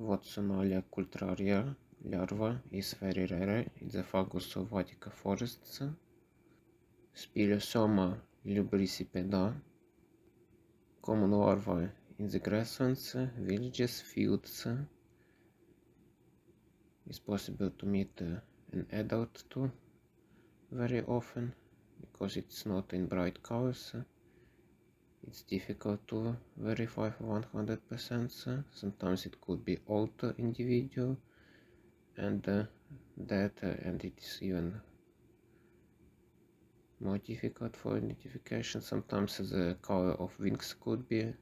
Watsonalia cultraria larva is very rare in the Phagosophatica forests. Spiliosoma lubricipeda, common larva in the grasslands, villages, fields. It's possible to meet an adult too very often because it's not in bright colors. It's difficult to verify 100%. Sometimes it could be older individual and uh, that uh, and it is even more difficult for identification. Sometimes the color of wings could be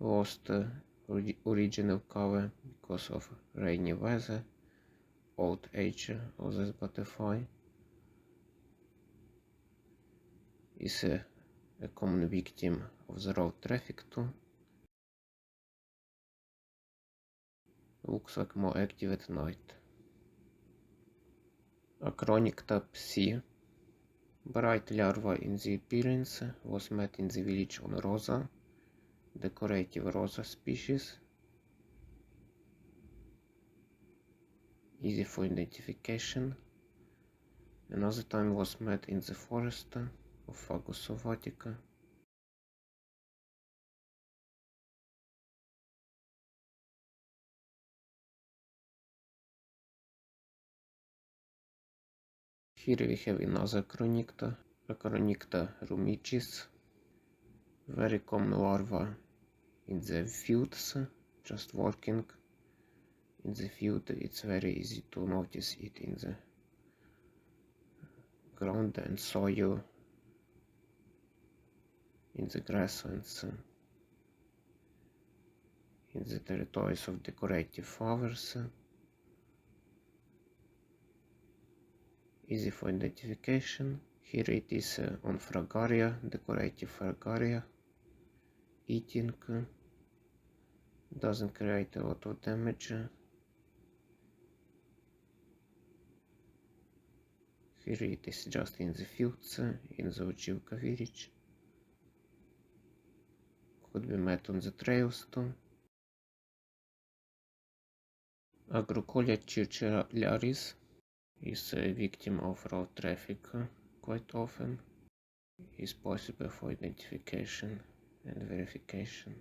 lost uh, original color because of rainy weather, old age of this butterfly. Is a common victim of the road traffic too. Looks like more active at night. Acronicta psi Bright larva in the appearance was met in the village on Rosa, decorative Rosa species. Easy for identification. Another time was met in the forest Phagosophatica. Here we have another Chronicta, Chronicta rumicis, very common larva in the fields, just working. In the field, it's very easy to notice it in the ground and soil, in the grasslands, in the territories of decorative flowers. easy for identification. Here it is uh, on Fragaria, decorative Fragaria, eating, uh, doesn't create a lot of damage. Here it is just in the fields, uh, in the Ochivka village. Could be met on the trails too. Agrucolia circularis is a victim of road traffic quite often is possible for identification and verification.